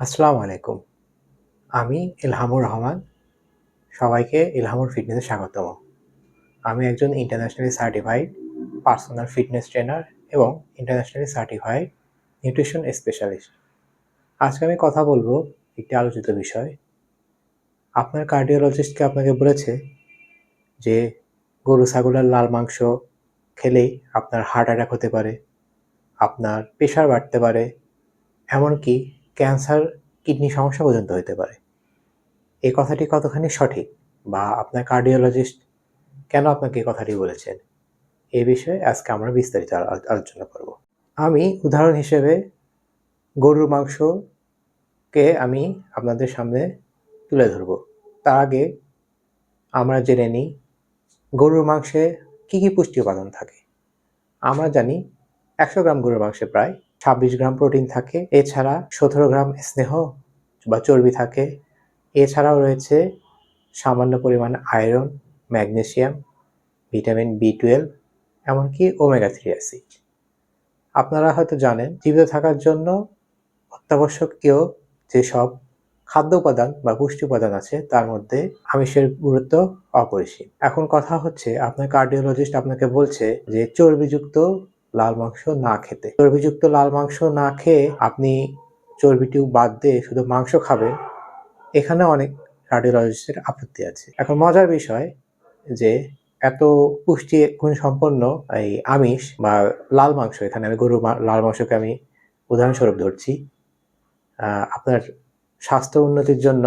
আসসালামু আলাইকুম। আমি ইলহামুর রহমান। সবাইকে ইলহামুর ফিটনেসে স্বাগতম। আমি একজন internationally certified personal fitness trainer এবং ইন্টারন্যাশনালি সার্টিফাইড নিউট্রিশন স্পেশালিস্ট আজকে আমি কথা বলব একটি আলোচিত বিষয়। আপনার কার্ডিওলজিস্টকে আপনাকে বলেছে যে গরু ছাগলের লাল মাংস খেলেই আপনার হার্ট অ্যাটাক হতে পারে, আপনার প্রেশার বাড়তে পারে, এমনকি ক্যান্সার, কিডনি সমস্যা পর্যন্ত হতে পারে। এই কথাটি কতখানি সঠিক বা আপনার কার্ডিওলজিস্ট কেন আপনাকে এই কথাটি বলেছেন? এ বিষয়ে আজকে আমরা বিস্তারিত আলোচনা করব। আমি উদাহরণ হিসেবে গরুর মাংসকে আমি আপনাদের সামনে তুলে ধরব। তার আগে আমরা জেনে নিই গরুর মাংসে কী কী পুষ্টি উপাদান থাকে। আমরা জানি একশো গ্রাম গরুর মাংসে প্রায় ছাব্বিশ গ্রাম প্রোটিন থাকে, এছাড়া সতেরো গ্রাম স্নেহ বা চর্বি থাকে। এছাড়াও রয়েছে সামান্য পরিমাণ iron, magnesium, vitamin B twelve, এমনকি ওমেগা থ্রি অ্যাসিড। আপনারা হয়তো জানেন, জীবিত থাকার জন্য অত্যাবশ্যকীয় যেসব খাদ্য উপাদান বা পুষ্টি উপাদান আছে, তার মধ্যে আমিষের গুরুত্ব অপরিসীম। এখন কথা হচ্ছে, আপনার কার্ডিওলজিস্ট আপনাকে বলছে যে চর্বিযুক্ত লাল মাংস না খেতে। চর্বিযুক্ত লাল মাংস না খেয়ে আপনি চর্বিটিও বাদ দিয়ে শুধু মাংস খাবেন, এখানে অনেক কার্ডিওলজিস্টের আপত্তি আছে। এখন মজার বিষয় যে এত পুষ্টি গুণ সম্পন্ন এই আমিষ বা লাল মাংস, এখানে আমি গরু লাল মাংসকে আমি উদাহরণস্বরূপ ধরছি আপনার স্বাস্থ্য উন্নতির জন্য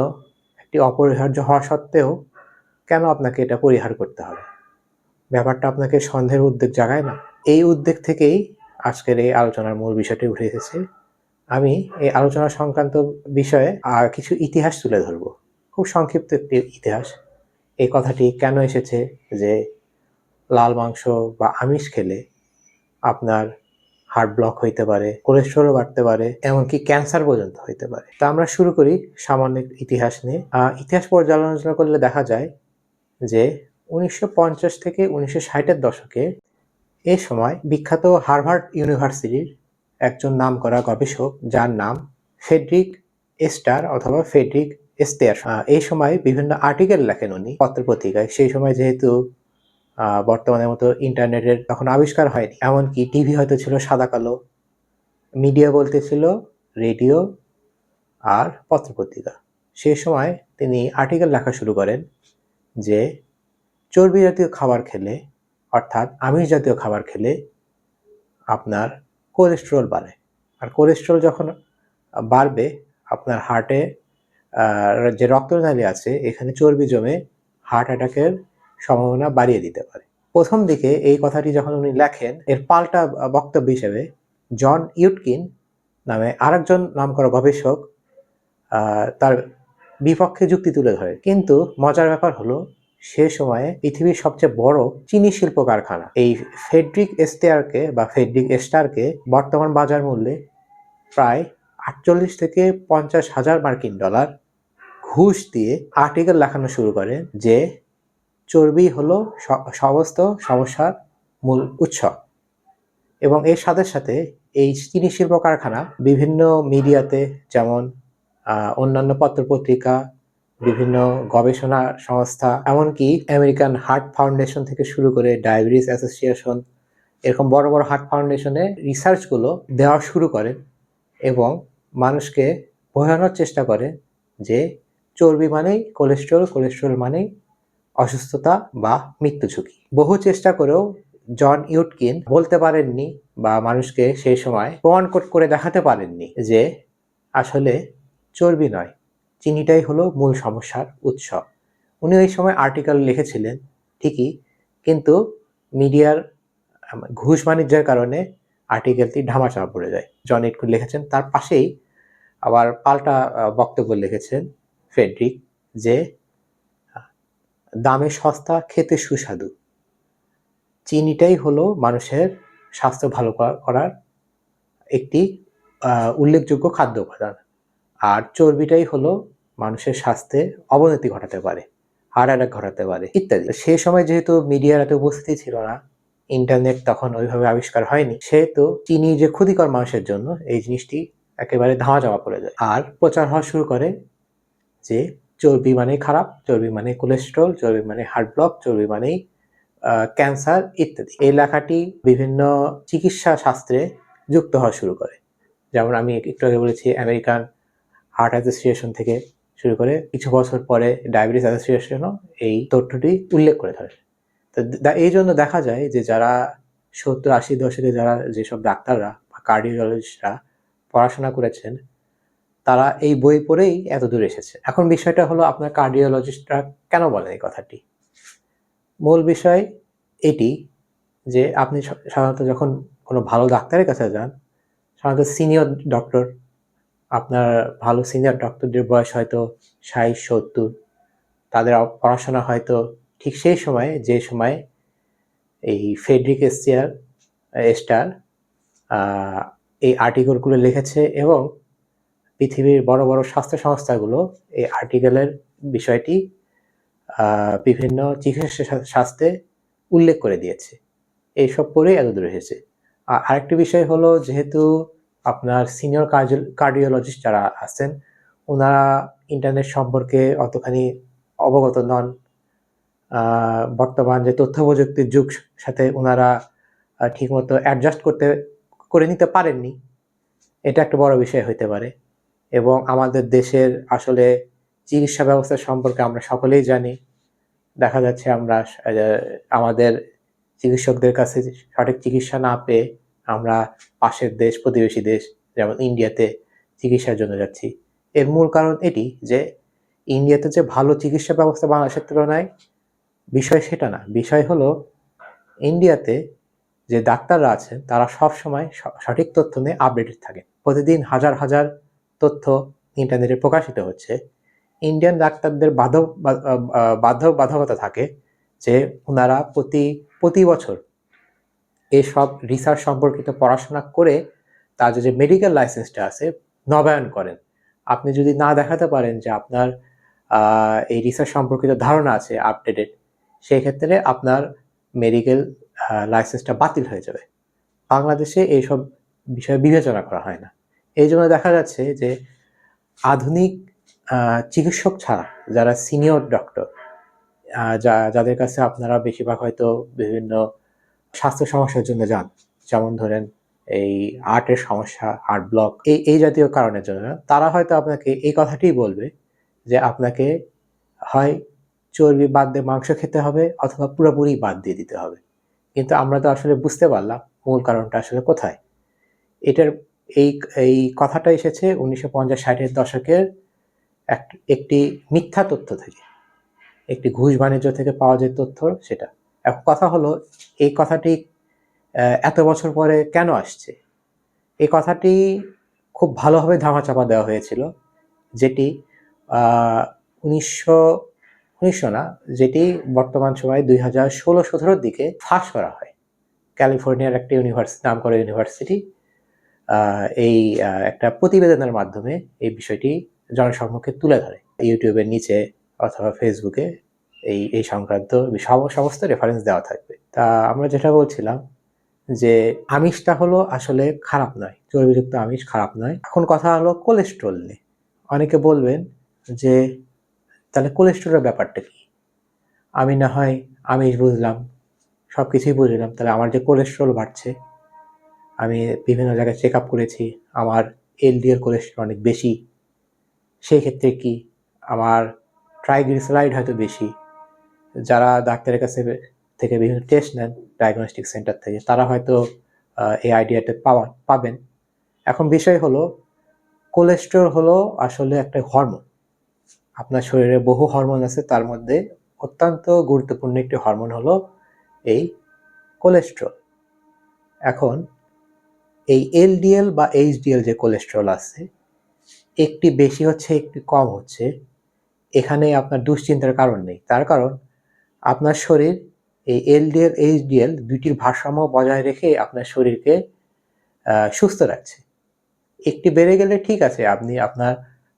একটি অপরিহার্য হওয়া সত্ত্বেও কেন আপনাকে এটা পরিহার করতে হবে? ব্যাপারটা আপনাকে সন্দেহের উদ্বেগ জাগায় না। এই উদ্বেগ থেকেই আজকের এই আলোচনার মূল বিষয়টি উঠে এসেছে। আমি এই আলোচনা সংক্রান্ত বিষয়ে আর কিছু ইতিহাস তুলে ধরব। খুব সংক্ষিপ্ত একটি ইতিহাস। এই কথাটি কেন এসেছে যে লাল মাংস বা আমিষ খেলে আপনার হার্ট ব্লক হইতে পারে, কোলেস্ট্রলও বাড়তে পারে, এমনকি ক্যান্সার পর্যন্ত হইতে পারে। তা আমরা শুরু করি সামান্য ইতিহাস নিয়ে। ইতিহাস পর্যালোচনা করলে দেখা যায় যে উনিশশো পঞ্চাশ থেকে উনিশশো ষাটের দশকে এ সময় বিখ্যাত হার্ভার্ড ইউনিভার্সিটির একজন নামকরা গবেষক যার নাম ফেডরিক এস্টার অথবা ফেডরিক এস্তেয়ার। এই সময় বিভিন্ন আর্টিকেল লেখেন উনি পত্রপত্রিকায়। সেই সময় যেহেতু বর্তমানের মতো ইন্টারনেটের তখন আবিষ্কার হয়নি। এমনকি টিভি হয়তো ছিল সাদা কালো, মিডিয়া বলতে ছিল রেডিও আর পত্রপত্রিকা। সেই সময় তিনি আর্টিকেল লেখা শুরু করেন যে চর্বি জাতীয় খাবার খেলে, অর্থাৎ আমিষ জাতীয় খাবার খেলে আপনার কোলেস্টেরল বাড়ে। আর কোলেস্টেরল যখন বাড়বে, আপনার হার্টে যে রক্তনালী আছে, এখানে চর্বি জমে হার্ট অ্যাটাকের সম্ভাবনা বাড়িয়ে দিতে পারে। প্রথম দিকে এই কথাটি যখন উনি লেখেন, এর পাল্টা বক্তব্য হিসেবে জন ইউটকিন নামে আরেকজন নামকরা গবেষক তার বিপক্ষে যুক্তি তুলে ধরে কিন্তু মজার ব্যাপার হলো সে সময়ে পৃথিবীর সবচেয়ে বড় চিনি শিল্প কারখানা। এই ফেডরিক এস্টেয়ারকে বা ফেডরিক এস্টারকে বর্তমান বাজার মূল্যে প্রায় আটচল্লিশ থেকে পঞ্চাশ হাজার মার্কিন ডলার ঘুষ দিয়ে আর্টিকেল লেখানো শুরু করে, যে চর্বি হলো সমস্ত সমস্যার মূল উৎস। এবং এর সাথে সাথে এই চিনি শিল্প কারখানা বিভিন্ন মিডিয়াতে যেমন অন্যান্য পত্রপত্রিকা বিভিন্ন গবেষণা সংস্থা, এমনকি আমেরিকান হার্ট ফাউন্ডেশন থেকে শুরু করে ডায়াবেটিস অ্যাসোসিয়েশন এরকম বড় বড় হার্ট ফাউন্ডেশনে রিসার্চগুলো দেওয়া শুরু করে এবং মানুষকে বোঝানোর চেষ্টা করে যে চর্বি মানেই কোলেস্ট্রল কোলেস্ট্রল মানেই অসুস্থতা বা মৃত্যু ঝুঁকি। বহু চেষ্টা করেও জন ইউটকিন বলতে পারেননি বা মানুষকে সেই সময় প্রমাণ করে দেখাতে পারেননি যে আসলে চর্বি নয়। চিনিটাই হলো মূল সমস্যার উৎস। উনি ওই সময় আর্টিকেল লিখেছিলেন, ঠিকই, কিন্তু মিডিয়ার ঘুষ বাণিজ্যের কারণে আর্টিকেলটি ধামাচাপা পড়ে যায়। জন ইটকুন লিখেছেন, তার পাশেই আবার পাল্টা বক্তব্য লিখেছেন ফেডরিক যে দামে সস্তা, খেতে সুস্বাদু। চিনিটাই হলো মানুষের স্বাস্থ্য ভালো করার একটি উল্লেখযোগ্য খাদ্য উপাদান। আর চর্বিটাই হলো মানুষের স্বাস্থ্যে অবনতি ঘটাতে পারে, হার্ট অ্যাটাক ঘটাতে পারে, ইত্যাদি। সেই সময় যেহেতু মিডিয়ার এত উপস্থিতি ছিল না, ইন্টারনেট তখন ওইভাবে আবিষ্কার হয়নি, সেহেতু চিনি যে ক্ষতিকর মানুষের জন্য এই জিনিসটি একেবারে ধাওয়া চাপা পড়ে যায়। আর প্রচার হওয়া শুরু করে যে চর্বি মানে খারাপ, চর্বি মানে কোলেস্ট্রল চর্বি মানে হার্ট ব্লক চর্বি মানেই ক্যান্সার ইত্যাদি। এই লেখাটি বিভিন্ন চিকিৎসা শাস্ত্রে যুক্ত হওয়া শুরু করে। যেমন আমি একটু আগে বলেছি, আমেরিকান হার্ট অ্যাসোসিয়েশন থেকে শুরু করে কিছু বছর পরে ডায়াবেটিস অ্যাসোসিয়েশনও এই তথ্যটি উল্লেখ করে ধরে তো এই জন্য দেখা যায় যে যারা সত্তর আশি দশকে যারা যেসব ডাক্তাররা বা কার্ডিওলজিস্টরা পড়াশোনা করেছেন, তারা এই বই পড়েই এত দূর এসেছে। এখন বিষয়টা হলো আপনার কার্ডিওলজিস্টরা কেন বলেন এই কথাটি? মূল বিষয় এটি যে আপনি সাধারণত যখন কোনো ভালো ডাক্তারের কাছে যান, সাধারণত সিনিয়র ডক্টর আপনার ভালো সিনিয়র ডক্টরদের বয়স হয়তো ষাট, সত্তর, তাদের পড়াশোনা হয়তো ঠিক সেই সময়ে, যে সময় এই ফেডরিক এস্টিয়ার স্টার এই আর্টিকেলগুলো লিখেছে এবং পৃথিবীর বড় বড় স্বাস্থ্য সংস্থাগুলো এই আর্টিকেলের বিষয়টি বিভিন্ন চিকিৎসা শাস্ত্রে উল্লেখ করে দিয়েছে। এইসব পড়েই এত দূর এসেছে। আর আরেকটি বিষয় হলো, যেহেতু আপনার সিনিয়র কার্ডিওলজিস্ট যারা আছেন, ওনারা ইন্টারনেট সম্পর্কে অতখানি অবগত নন। বর্তমান যে তথ্য প্রযুক্তির যুগ, সাথে ওনারা ঠিকমতো অ্যাডজাস্ট করতে, করে নিতে পারেননি। এটা একটা বড় বিষয় হতে পারে। এবং আমাদের দেশের আসলে চিকিৎসা ব্যবস্থা সম্পর্কে আমরা সকলেই জানি। দেখা যাচ্ছে আমরা আমাদের চিকিৎসকদের কাছে সঠিক চিকিৎসা না পেয়ে আমরা পাশের দেশ, প্রতিবেশী দেশ, যেমন ইন্ডিয়াতে চিকিৎসার জন্য যাচ্ছি। এর মূল কারণ এটি যে ইন্ডিয়াতে যে ভালো চিকিৎসা ব্যবস্থা বাংলাদেশের তুলনায় বিষয় সেটা না। বিষয় হলো ইন্ডিয়াতে যে ডাক্তাররা আছেন, তারা সব সময় সঠিক তথ্য নিয়ে আপডেটেড থাকে। প্রতিদিন হাজার হাজার তথ্য ইন্টারনেটে প্রকাশিত হচ্ছে। ইন্ডিয়ান ডাক্তারদের বাধ্যক বাধকতা থাকে যে ওনারা প্রতি প্রতি বছর এসব রিসার্চ সম্পর্কিত পড়াশোনা করে তার যে মেডিকেল লাইসেন্সটা আছে, নবায়ন করেন। আপনি যদি না দেখাতে পারেন যে আপনার এই রিসার্চ সম্পর্কিত ধারণা আছে আপডেটেড সেই ক্ষেত্রে আপনার মেডিকেল লাইসেন্সটা বাতিল হয়ে যাবে। বাংলাদেশে এইসব বিষয়ে বিবেচনা করা হয় না। এই জন্য দেখা যাচ্ছে যে আধুনিক চিকিৎসক ছাড়া যারা সিনিয়র ডক্টর যা, যাদের কাছে আপনারা বেশিরভাগ হয়তো বিভিন্ন স্বাস্থ্য সমস্যার জন্য যান। যেমন ধরেন, এই আর্টের সমস্যা আর্ট ব্লক, এই এই জাতীয় কারণের জন্য। তারা হয়তো আপনাকে এই কথাটিই বলবে যে আপনাকে হয় চর্বি বাদ দিয়ে মাংস খেতে হবে অথবা পুরোপুরি বাদ দিয়ে দিতে হবে। কিন্তু আমরা তো আসলে বুঝতে পারলাম মূল কারণটা আসলে কোথায়। এটার, এই এই কথাটা এসেছে উনিশশো পঞ্চাশ ষাটের দশকের এক- একটি মিথ্যা তথ্য থেকে। একটি ঘুষ বাণিজ্য থেকে পাওয়া যে তথ্য সেটা। এখন কথা হলো এই কথাটি এত বছর পরে কেন আসছে? এই কথাটি খুব ভালোভাবে ধামাচাপা দেওয়া হয়েছিল, যেটি উনিশশো উনিশশো না, যেটি বর্তমান সময়ে দুই হাজার ষোলো সতেরোর দিকে ফাঁস করা হয়। ক্যালিফোর্নিয়ার একটা ইউনিভার্সিটি নাম করা ইউনিভার্সিটি এই একটা প্রতিবেদনের মাধ্যমে এই বিষয়টি জনসম্মুখে তুলে ধরে। ইউটিউবের নিচে অথবা ফেসবুকে এই এই সংক্রান্ত সমস্ত রেফারেন্স দেওয়া থাকবে। তা আমরা যেটা বলছিলাম যে আমিষটা হলো আসলে খারাপ নয়, চর্বিযুক্ত আমিষ খারাপ নয়। এখন কথা হলো কোলেস্ট্রল নিয়ে। অনেকে বলবেন যে তাহলে কোলেস্ট্রলের ব্যাপারটা কি? আমি না হয় আমিষ বুঝলাম সব কিছুই বুঝলাম, তাহলে আমার যে কোলেস্ট্রল বাড়ছে, আমি বিভিন্ন জায়গায় চেক আপ করেছি, আমার এলডিএল কোলেস্ট্রল অনেক বেশি, সেই ক্ষেত্রে কি আমার ট্রাইগ্লিসারাইড হয়তো বেশি যারা ডাক্তারের কাছে থেকে বিভিন্ন টেস্ট নেন ডায়াগনস্টিক সেন্টার থেকে, তারা হয়তো এই আইডিয়াটা পাওয়া পাবেন। এখন বিষয় হলো কোলেস্ট্রল হলো আসলে একটা হরমোন আপনার শরীরে বহু হরমোন আছে, তার মধ্যে অত্যন্ত গুরুত্বপূর্ণ একটি হরমোন হলো এই কোলেস্ট্রল এখন, এই এলডিএল বা এইচডিএল যে কোলেস্ট্রল আছে, একটি বেশি হচ্ছে, একটি কম হচ্ছে, এখানে আপনার দুশ্চিন্তার কারণ নেই। তার কারণ আপনার শরীর, এই এলডিএল, এইচডিএল দুইটির ভারসাম্য বজায় রেখে আপনার শরীরকে সুস্থ রাখছে। একটি বেড়ে গেলে ঠিক আছে, আপনি আপনার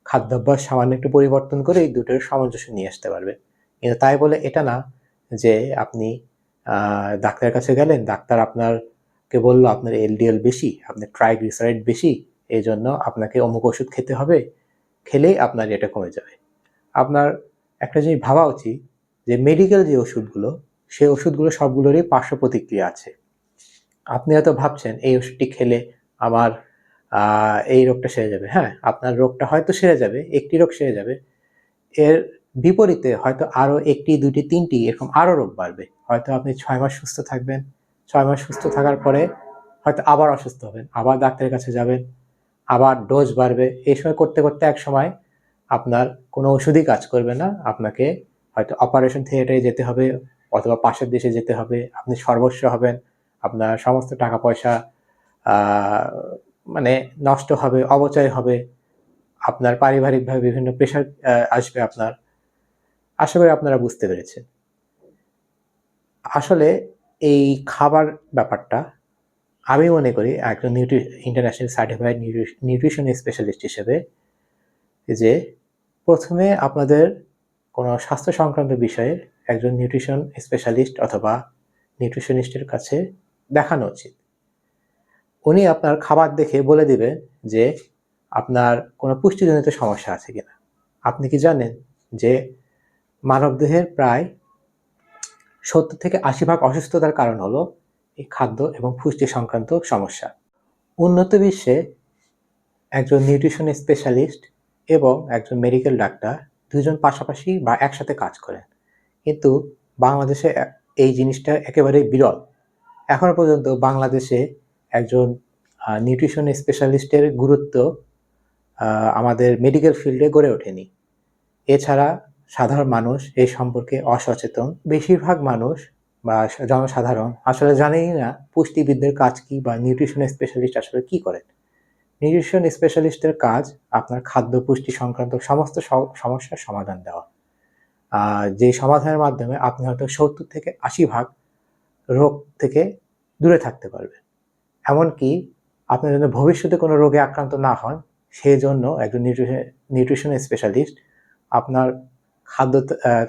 খাদ্যাভ্যাস সামান্য একটু পরিবর্তন করে এই দুটোর সামঞ্জস্য নিয়ে আসতে পারবেন। কিন্তু তাই বলে এটা না যে আপনি ডাক্তারের কাছে গেলেন, ডাক্তার আপনারকে বলল, আপনার এলডিএল বেশি, আপনার ট্রাইগ্লিসারাইড বেশি এই জন্য আপনাকে অমুক ওষুধ খেতে হবে, খেলেই আপনার এটা কমে যাবে। আপনার একটা জিনিস ভাবা উচিত যে মেডিকেল যে ওষুধগুলো, সেই ওষুধগুলো সবগুলোরই পার্শ্ব প্রতিক্রিয়া আছে। আপনি হয়তো ভাবছেন, এই ওষুধটি খেলে আমার এই রোগটা সেরে যাবে। হ্যাঁ আপনার রোগটা হয়তো সেরে যাবে, একটি রোগ সেরে যাবে। এর বিপরীতে হয়তো আরও একটি দুটি তিনটি এরকম আরও রোগ বাড়বে। হয়তো আপনি ছয় মাস সুস্থ থাকবেন, ছয় মাস সুস্থ থাকার পরে হয়তো আবার অসুস্থ হবেন, আবার ডাক্তারের কাছে যাবেন, আবার ডোজ বাড়বে। এই সময় করতে করতে এক সময় আপনার কোনো ওষুধই কাজ করবে না, আপনাকে হয়তো অপারেশন থিয়েটারে যেতে হবে, অথবা পাশের দেশে যেতে হবে, আপনি সর্বস্ব হবেন, আপনার সমস্ত টাকা পয়সা মানে নষ্ট হবে অবচয় হবে, আপনার পারিবারিকভাবে বিভিন্ন প্রেশার আসবে আপনার। আশা করি আপনারা বুঝতে পেরেছেন। আসলে এই খাবার ব্যাপারটা আমি মনে করি একজন nutri international certified nutrition specialist হিসেবে যে প্রথমে আপনাদের কোনো স্বাস্থ্য সংক্রান্ত বিষয়ে একজন নিউট্রিশন স্পেশালিস্ট অথবা নিউট্রিশনিস্টের কাছে দেখানো উচিত। উনি আপনার খাবার দেখে বলে দিবেন যে আপনার কোনো পুষ্টিজনিত সমস্যা আছে কিনা। আপনি কি জানেন যে মানবদেহের প্রায় সত্তর থেকে আশি ভাগ অসুস্থতার কারণ হলো এই খাদ্য এবং পুষ্টি সংক্রান্ত সমস্যা। উন্নত বিশ্বে একজন নিউট্রিশন স্পেশালিস্ট এবং একজন মেডিকেল ডাক্তার দুজন পাশাপাশি বা একসাথে কাজ করেন। কিন্তু বাংলাদেশে এই জিনিসটা একেবারেই বিরল। এখনও পর্যন্ত বাংলাদেশে একজন নিউট্রিশন স্পেশালিস্টের গুরুত্ব আমাদের মেডিকেল ফিল্ডে গড়ে ওঠেনি। এছাড়া সাধারণ মানুষ এই সম্পর্কে অসচেতন। বেশিরভাগ মানুষ বা জনসাধারণ আসলে জানেই না পুষ্টিবিদদের কাজ কি বা নিউট্রিশন স্পেশালিস্ট আসলে কি করেন। নিউট্রিশন স্পেশালিস্টের কাজ আপনার খাদ্য পুষ্টি সংক্রান্ত সমস্ত সমস্যার সমাধান দেওয়া। যে সমাধানের মাধ্যমে আপনি হয়তো সত্তর থেকে আশি ভাগ রোগ থেকে দূরে থাকতে পারবেন। এমনকি আপনি যেন ভবিষ্যতে কোনো রোগে আক্রান্ত না হন সেই জন্য একজন নিউট্রিশন নিউট্রিশন স্পেশালিস্ট আপনার খাদ্য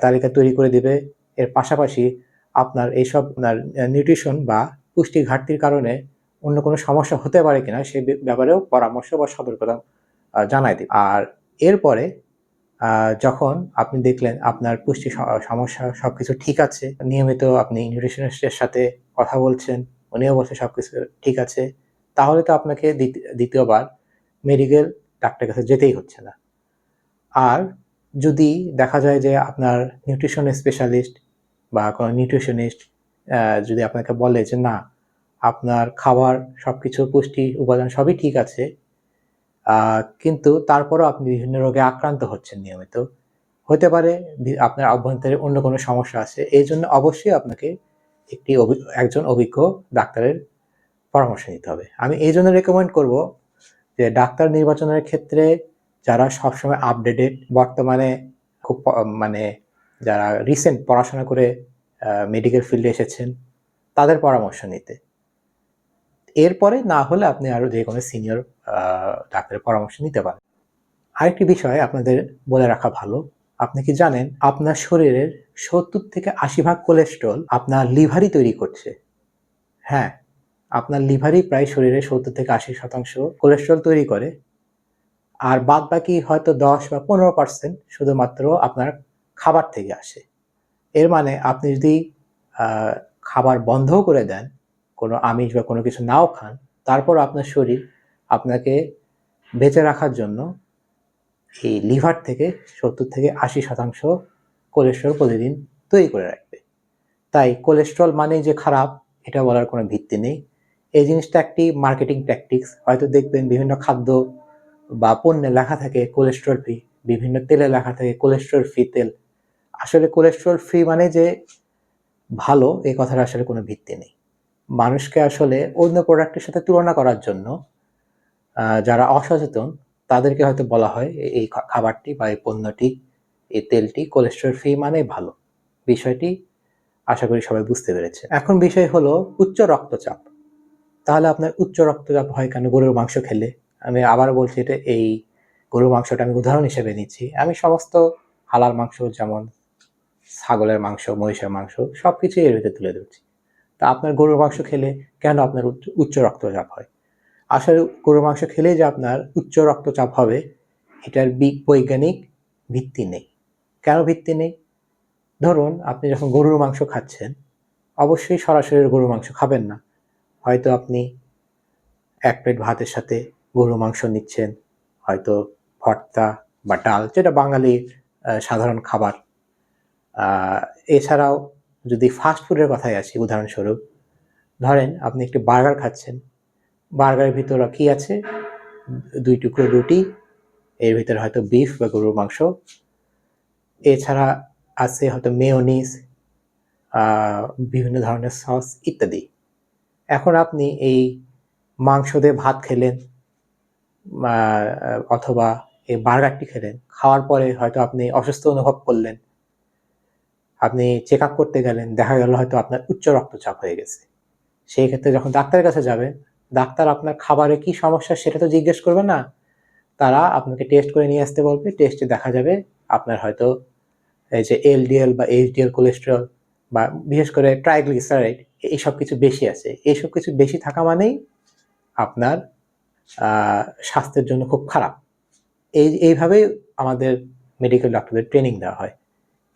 তালিকা তৈরি করে দিবে। এর পাশাপাশি আপনার এইসব আপনার নিউট্রিশন বা পুষ্টি ঘাটতির কারণে অন্য কোনো সমস্যা হতে পারে কিনা সে ব্যাপ- ব্যাপারেও পরামর্শ বা সতর্কতা জানায় দিবে। আর এরপরে যখন আপনি দেখলেন আপনার পুষ্টি সমস্যা সবকিছু ঠিক আছে, নিয়মিত আপনি নিউট্রিশনিস্টের সাথে কথা বলছেন, উনিও বলছেন সব কিছু ঠিক আছে, তাহলে তো আপনাকে দ্বিতীয়- দ্বিতীয়বার মেডিকেল ডাক্তারের কাছে যেতেই হচ্ছে না। আর যদি দেখা যায় যে আপনার নিউট্রিশন স্পেশালিস্ট বা কোনো নিউট্রিশনিস্ট যদি আপনাকে বলে যে না আপনার খাবার সব কিছু পুষ্টি, উপাদান সবই ঠিক আছে। কিন্তু তারপরও আপনি বিভিন্ন রোগে আক্রান্ত হচ্ছেন নিয়মিত। হতে পারে আপনার অভ্যন্তরে অন্য কোনো সমস্যা আছে। এই জন্য অবশ্যই আপনাকে একটি একজন অভিজ্ঞ ডাক্তারের পরামর্শ নিতে হবে। আমি এই জন্য রেকমেন্ড করব যে ডাক্তার নির্বাচনের ক্ষেত্রে যারা সবসময় আপডেটেড বর্তমানে খুব মানে যারা রিসেন্ট পড়াশোনা করে মেডিকেল ফিল্ডে এসেছেন, তাদের পরামর্শ নিতে। এরপরে না হলে আপনি আরও যে কোনো সিনিয়র ডাক্তারের পরামর্শ নিতে পারেন। আরেকটি বিষয় আপনাদের বলে রাখা ভালো। আপনি কি জানেন, আপনার শরীরের সত্তর থেকে আশি ভাগ কোলেস্ট্রল আপনার লিভারই তৈরি করছে। হ্যাঁ আপনার লিভারই প্রায় শরীরের সত্তর থেকে আশি শতাংশ কোলেস্ট্রল তৈরি করে। আর বাদ বাকি হয়তো দশ বা পনেরো পার্সেন্ট শুধুমাত্র আপনার খাবার থেকে আসে। এর মানে আপনি যদি খাবার বন্ধও করে দেন কোনো আমিষ বা কোনো কিছু নাও খান, তারপর আপনার শরীর আপনাকে বেঁচে রাখার জন্য এই লিভার থেকে সত্তর থেকে আশি শতাংশ কোলেস্ট্রল প্রতিদিন তৈরি করে রাখবে। তাই কোলেস্ট্রল মানেই যে খারাপ, এটা বলার কোনো ভিত্তি নেই। এই জিনিসটা একটি মার্কেটিং ট্যাকটিক্স হয়তো দেখবেন বিভিন্ন খাদ্য বা পণ্যে লেখা থাকে কোলেস্ট্রল ফ্রি বিভিন্ন তেলে লেখা থাকে কোলেস্ট্রল ফ্রি তেল। আসলে কোলেস্ট্রল ফ্রি মানে যে ভালো, এই কথার আসলে কোনো ভিত্তি নেই। মানুষকে আসলে অন্য প্রোডাক্টের সাথে তুলনা করার জন্য যারা অসচেতন, তাদেরকে হয়তো বলা হয় এই খাবারটি বা এই পণ্যটি, এই তেলটি কোলেস্ট্রল ফ্রি মানে ভালো। বিষয়টি আশা করি সবাই বুঝতে পেরেছে। এখন বিষয় হলো উচ্চ রক্তচাপ। তাহলে আপনার উচ্চ রক্তচাপ হয় কেন গরুর মাংস খেলে? আমি আবার বলছি এটা এই গরুর মাংসটা আমি উদাহরণ হিসেবে নিচ্ছি। আমি সমস্ত হালাল মাংস যেমন ছাগলের মাংস, মহিষের মাংস সবকিছু এর ভিতরে তুলে ধরছি। তা আপনার গরুর মাংস খেলে কেন আপনার উচ্চ- রক্তচাপ হয়? আসলে গরুর মাংস খেলেই যে আপনার উচ্চ রক্তচাপ হবে, এটার বৈজ্ঞানিক ভিত্তি নেই। কেন ভিত্তি নেই? ধরুন আপনি যখন গরুর মাংস খাচ্ছেন, অবশ্যই সরাসরি গরুর মাংস খাবেন না। হয়তো আপনি এক প্লেট ভাতের সাথে গরুর মাংস নিচ্ছেন, হয়তো ভর্তা বা ডাল, যেটা বাঙালির সাধারণ খাবার। এছাড়াও যদি ফাস্ট ফুডের কথায় আসি, উদাহরণস্বরূপ, ধরেন আপনি একটি বার্গার খাচ্ছেন বার্গারের ভিতরে কি আছে? দুই টুকরো রুটি, এর ভিতরে হয়তো বিফ বা গরুর মাংস, এছাড়া আছে হয়তো মেয়োনিজ বিভিন্ন ধরনের সস ইত্যাদি। এখন আপনি এই মাংস দিয়ে ভাত খেলেন অথবা এই বার্গারটি খেলেন, খাওয়ার পরে হয়তো আপনি অসুস্থ অনুভব করলেন আপনি চেক আপ করতে গেলেন, দেখা গেল হয়তো আপনার উচ্চ রক্তচাপ হয়ে গেছে। সেই ক্ষেত্রে যখন ডাক্তারের কাছে যাবেন, ডাক্তার আপনার খাবারে কি সমস্যা সেটা তো জিজ্ঞেস করবে না। তারা আপনাকে টেস্ট করে নিয়ে আসতে বলবে টেস্টে দেখা যাবে আপনার হয়তো এই যে এলডিএল বা এইচডিএল কোলেস্টেরল বা বিশেষ করে ট্রাইগ্লিসারাইড এইসব কিছু বেশি আছে। এইসব কিছু বেশি থাকা মানেই আপনার স্বাস্থ্যের জন্য খুব খারাপ। এই, এইভাবেই আমাদের মেডিকেল ডক্টরদের ট্রেনিং দেওয়া হয়।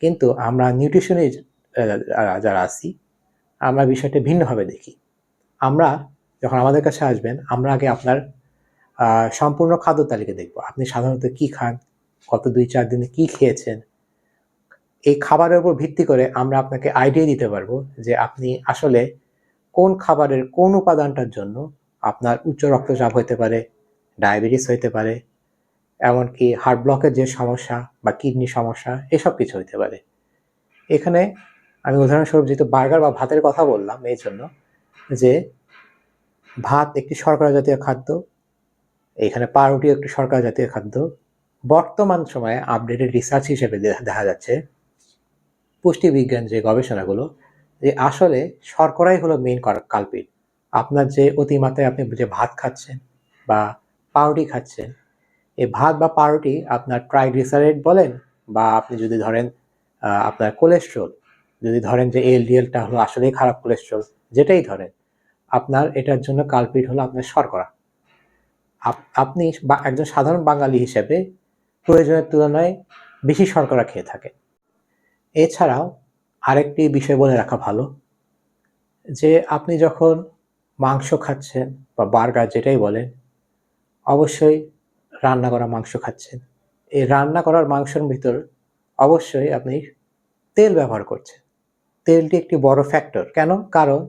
কিন্তু আমরা নিউট্রিশনিস্ট যারা আছি, আমরা বিষয়টা ভিন্নভাবে দেখি। আমরা যখন আমাদের কাছে আসবেন, আমরা আগে আপনার সম্পূর্ণ খাদ্য তালিকা দেখব। আপনি সাধারণত কি খান, গত দুই, চার দিনে কি খেয়েছেন? এই খাবারের উপর ভিত্তি করে আমরা আপনাকে আইডিয়া দিতে পারব যে আপনি আসলে কোন খাবারের কোন উপাদানটার জন্য আপনার উচ্চ রক্তচাপ হতে পারে ডায়াবেটিস হতে পারে এমনকি হার্ট ব্লকের যে সমস্যা বা কিডনি সমস্যা, এসব কিছু হতে পারে। এখানে আমি উদাহরণস্বরূপ যেহেতু বার্গার বা ভাতের কথা বললাম, এই জন্য যে ভাত একটি শর্করা জাতীয় খাদ্য, এখানে পাউরুটি একটি শর্করা জাতীয় খাদ্য। বর্তমান সময়ে আপডেটেড রিসার্চ হিসেবে দেখা যাচ্ছে, পুষ্টিবিজ্ঞান যে গবেষণাগুলো, যে আসলে শর্করাই হলো মেইন কালপিট আপনার যে অতিমাত্রায় আপনি যে ভাত খাচ্ছেন বা পাউরুটি খাচ্ছেন এই ভাত বা পাউরুটি আপনার ট্রাইগ্লিসারাইড বলেন বা আপনি যদি ধরেন আপনার কোলেস্ট্রল, যদি ধরেন যে এলডিএলটা হলো আসলেই খারাপ কোলেস্ট্রল, যেটাই ধরেন, আপনার এটার জন্য কালপিট হলো আপনার শর্করা। আপ- আপনি বা, একজন সাধারণ বাঙালি হিসেবে প্রয়োজনের তুলনায় বেশি শর্করা খেয়ে থাকেন। এছাড়াও আরেকটি বিষয় বলে রাখা ভালো, যে আপনি যখন মাংস খাচ্ছেন বা বার্গার যেটাই বলেন, অবশ্যই রান্না করা মাংস খাচ্ছেন। এই রান্না করার মাংসের ভিতর অবশ্যই আপনি তেল ব্যবহার করছেন। তেলটি একটি বড় ফ্যাক্টর কেন? কারণ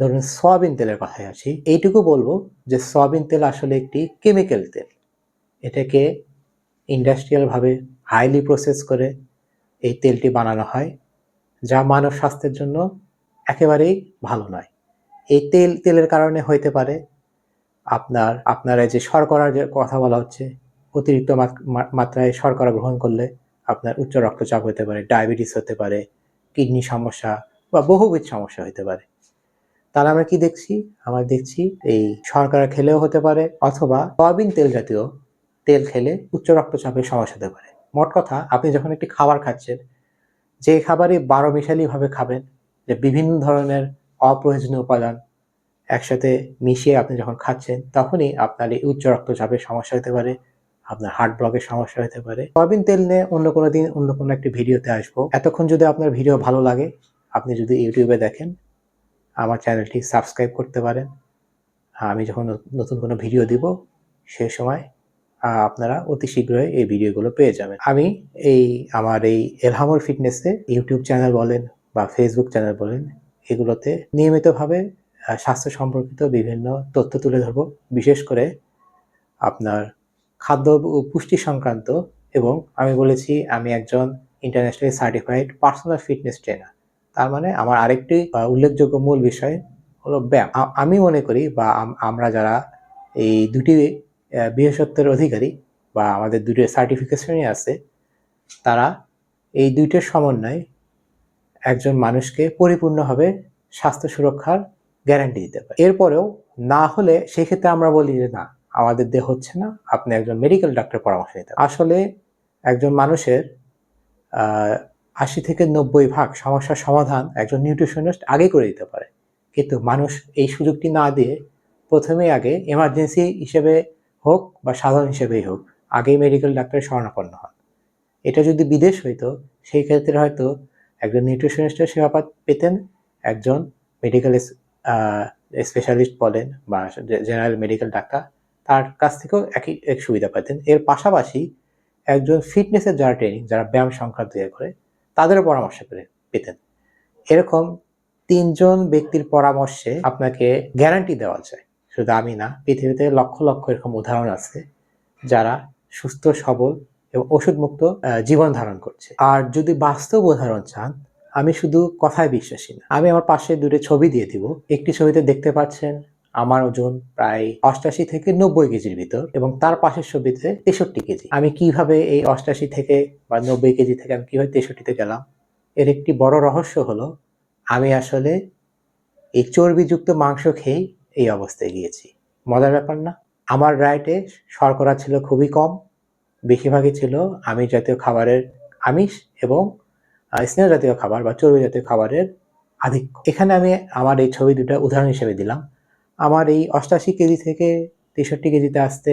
ধরুন সয়াবিন তেলের কথায় আসি। এইটুকু বলব যে সয়াবিন তেল আসলে একটি কেমিক্যাল তেল। এটাকে ইন্ডাস্ট্রিয়ালভাবে হাইলি প্রসেস করে এই তেলটি বানানো হয়, যা মানব স্বাস্থ্যের জন্য একেবারেই ভালো নয়। এই তেল, তেলের কারণে হইতে পারে আপনার আপনার যে শর্করার যে কথা বলা হচ্ছে, অতিরিক্ত মাত্রায় শর্করা গ্রহণ করলে আপনার উচ্চ রক্তচাপ হতে পারে, ডায়াবেটিস হতে পারে, কিডনি সমস্যা বা বহুবিধ সমস্যা হতে পারে। তাহলে আমরা কি দেখছি? আমরা দেখছি এই শর্করা খেলেও হতে পারে অথবা সয়াবিন তেল জাতীয় তেল খেলে উচ্চ রক্তচাপের সমস্যা হতে পারে। মোট কথা, আপনি যখন একটি খাবার খাচ্ছেন, যে খাবারই বারো মিশালিভাবে খাবেন, যে বিভিন্ন ধরনের অপ্রয়োজনীয় উপাদান একসাথে মিশিয়ে আপনি যখন খাচ্ছেন, তখনই আপনার এই উচ্চ রক্তচাপের সমস্যা হতে পারে, আপনার হার্ট ব্লকের সমস্যা হতে পারে। সয়াবিন তেল নিয়ে অন্য কোনো দিন, অন্য কোনো একটি ভিডিওতে আসব। এতক্ষণ যদি আপনার ভিডিও ভালো লাগে, আপনি যদি ইউটিউবে দেখেন, আমার চ্যানেলটি সাবস্ক্রাইব করতে পারেন। আমি যখন নত- নতুন কোনো ভিডিও দিব, সে সময় আপনারা অতি শীঘ্রই এই ভিডিওগুলো পেয়ে যাবেন। আমি এই, আমার এই এলহামর ফিটনেসে ইউটিউব চ্যানেল বলেন বা ফেসবুক চ্যানেল বলেন, এগুলোতে নিয়মিতভাবে স্বাস্থ্য সম্পর্কিত বিভিন্ন তথ্য তুলে ধরবো। বিশেষ করে আপনার খাদ্য ও পুষ্টি সংক্রান্ত এবং আমি বলেছি, আমি একজন internationally certified personal fitness trainer তার মানে আমার আরেকটি উল্লেখযোগ্য মূল বিষয় হলো ব্যায়াম। আমি মনে করি বা আমরা যারা এই দুটি বিশেষত্বের অধিকারী বা আমাদের দুটি সার্টিফিকেশনই আছে, তারা এই দুইটার সমন্বয় একজন মানুষকে পরিপূর্ণভাবে স্বাস্থ্য সুরক্ষার গ্যারান্টি দিতে পারে। এরপরেও না হলে সেই ক্ষেত্রে আমরা বলি যে না, আমাদের দেহ হচ্ছে না, আপনি একজন মেডিকেল ডাক্তার পরামর্শ নিতে আসলে একজন মানুষের আশি থেকে নব্বই ভাগ সমস্যার সমাধান একজন নিউট্রিশনিস্ট আগে করে দিতে পারে। কিন্তু মানুষ এই সুযোগটি না দিয়ে প্রথমেই আগে এমার্জেন্সি হিসেবে হোক বা সাধারণ হিসেবেই হোক, আগেই মেডিকেল ডাক্তারের শরণাপন্ন হন। এটা যদি বিদেশ হইতো, সেই ক্ষেত্রে হয়তো একজন নিউট্রিশনিস্টের সেবা পেতেন, একজন মেডিকেল স্পেশালিস্ট বলেন বা জেনারেল মেডিকেল ডাক্তার, তার কাছ থেকেও একই এক সুবিধা পেতেন এর পাশাপাশি একজন ফিটনেসের যারা ট্রেনিং যারা ব্যায়াম সংক্রান্ত ইয়ে করে, তাদেরও পরামর্শ করে পেতেন। এরকম তিনজন ব্যক্তির পরামর্শে আপনাকে গ্যারান্টি দেওয়া যায়। শুধু আমি না, পৃথিবীতে লক্ষ লক্ষ এরকম উদাহরণ আছে, যারা সুস্থ, সবল এবং ওষুধ-মুক্ত জীবন ধারণ করছে। আর যদি বাস্তব উদাহরণ চান আমি শুধু কথায় বিশ্বাসী না। আমি আমার পাশে দুটো ছবি দিয়ে দিব। একটি ছবিতে দেখতে পাচ্ছেন আমার ওজন প্রায় অষ্টাশি থেকে নব্বই কেজির ভিতর এবং তার পাশের ছবিতে তেষট্টি কেজি। আমি কীভাবে এই অষ্টাশি থেকে বা নব্বই কেজি থেকে আমি কীভাবে তেষট্টিতে গেলাম? এর একটি বড় রহস্য হলো, আমি আসলে এই চর্বিযুক্ত মাংস খেয়েই এই অবস্থায় গিয়েছি। মজার ব্যাপার না, আমার ডায়েটে শর্করা ছিল খুবই কম, বেশিরভাগই ছিল আমিষ জাতীয় খাবারের আমিষ এবং স্নেহ জাতীয় খাবার বা চর্বি জাতীয় খাবারের আধিক্য। এখানে আমি আমার এই ছবি দুটো উদাহরণ হিসেবে দিলাম। আমার এই অষ্টাশি কেজি থেকে তেষট্টি কেজিতে আসতে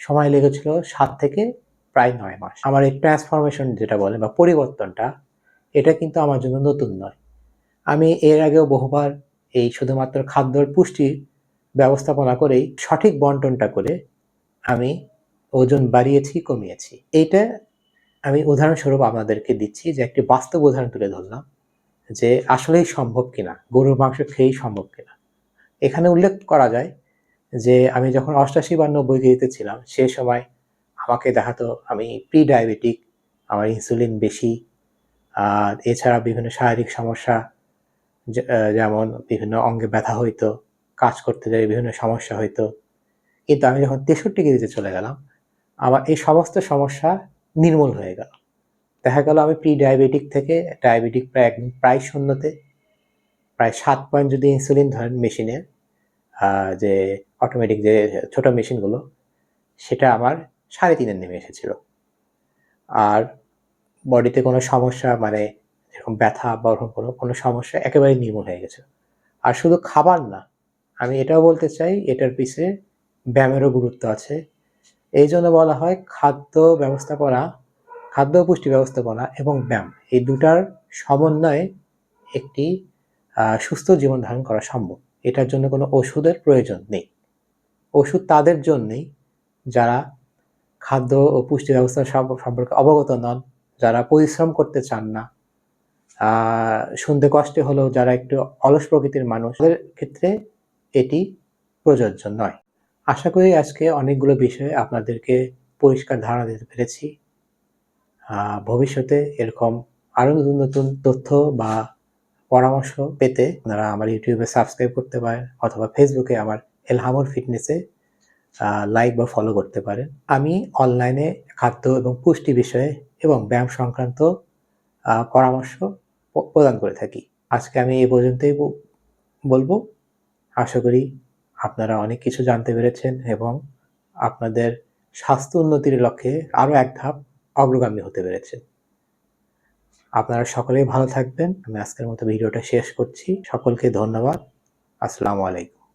সময় লেগেছিল সাত থেকে প্রায় নয় মাস। আমার এই ট্রান্সফরমেশন যেটা বলে বা পরিবর্তনটা, এটা কিন্তু আমার জন্য নতুন নয়। আমি এর আগেও বহুবার এই শুধুমাত্র খাদ্যর পুষ্টির ব্যবস্থাপনা করেই সঠিক বন্টনটা করে আমি ওজন বাড়িয়েছি, কমিয়েছি। এইটা আমি উদাহরণস্বরূপ আপনাদেরকে দিচ্ছি যে একটি বাস্তব উদাহরণ তুলে ধরলাম যে আসলেই সম্ভব কিনা, গরুর মাংস খেয়েই সম্ভব কিনা। এখানে উল্লেখ করা যায় যে আমি যখন অষ্টাশি বা নব্বই কেজিতে ছিলাম, সে সময় আমাকে দেখাতো আমি প্রি ডায়াবেটিক আমার ইনসুলিন বেশি, আর এছাড়া বিভিন্ন শারীরিক সমস্যা যেমন বিভিন্ন অঙ্গে ব্যথা হইতো, কাজ করতে যাই বিভিন্ন সমস্যা হইতো। কিন্তু আমি যখন তেষট্টি কেজিতে চলে গেলাম, আমার এই সমস্ত সমস্যা নির্মূল হয়ে গেল। দেখা গেল আমি প্রি ডায়াবেটিক থেকে ডায়াবেটিক প্রায় প্রায় শূন্যতে, প্রায় সাত পয়েন্ট যদি ইনসুলিন ধরেন মেশিনে যে অটোমেটিক যে ছোট মেশিনগুলো সেটা আমার সাড়ে তিনের নেমে এসেছিল। আর বডিতে কোনো সমস্যা মানে এরকম ব্যথা বা ওরকম কোনো কোনো সমস্যা একেবারেই নির্মূল হয়ে গেছে। আর শুধু খাবার না, আমি এটাও বলতে চাই, এটার পিছে ব্যায়ামেরও গুরুত্ব আছে। এই জন্য বলা হয় খাদ্য ব্যবস্থাপনা খাদ্য পুষ্টি ব্যবস্থাপনা এবং ব্যায়াম। এই দুটার সমন্বয়ে একটি সুস্থ জীবন ধারণ করা সম্ভব। এটার জন্য কোনো ওষুধের প্রয়োজন নেই। ওষুধ তাদের জন্যেই যারা খাদ্য ও পুষ্টি ব্যবস্থা সম্পর্কে অবগত নন, যারা পরিশ্রম করতে চান না শুনতে কষ্টে হলেও যারা একটু অলস প্রকৃতির মানুষ, তাদের ক্ষেত্রে এটি প্রযোজ্য নয়। আশা করি আজকে অনেকগুলো বিষয়ে আপনাদেরকে পরিষ্কার ধারণা দিতে পেরেছি। ভবিষ্যতে এরকম আরও নতুন নতুন তথ্য বা পরামর্শ পেতে আপনারা আমার ইউটিউবে সাবস্ক্রাইব করতে পারেন অথবা ফেসবুকে আমার এলহামর ফিটনেসে লাইক বা ফলো করতে পারেন। আমি অনলাইনে খাদ্য এবং পুষ্টি বিষয়ে এবং ব্যায়াম সংক্রান্ত পরামর্শ প্রদান করে থাকি। আজকে আমি এ পর্যন্তই বলব। আশা করি আপনারা অনেক কিছু জানতে পেরেছেন এবং আপনাদের স্বাস্থ্য উন্নতির লক্ষ্যে আরও এক ধাপ অগ্রগামী হতে পেরেছেন আপনারা সকলেই ভালো থাকবেন। আমি আজকের মতো ভিডিওটা শেষ করছি। সকলকে ধন্যবাদ। আসসালামু আলাইকুম।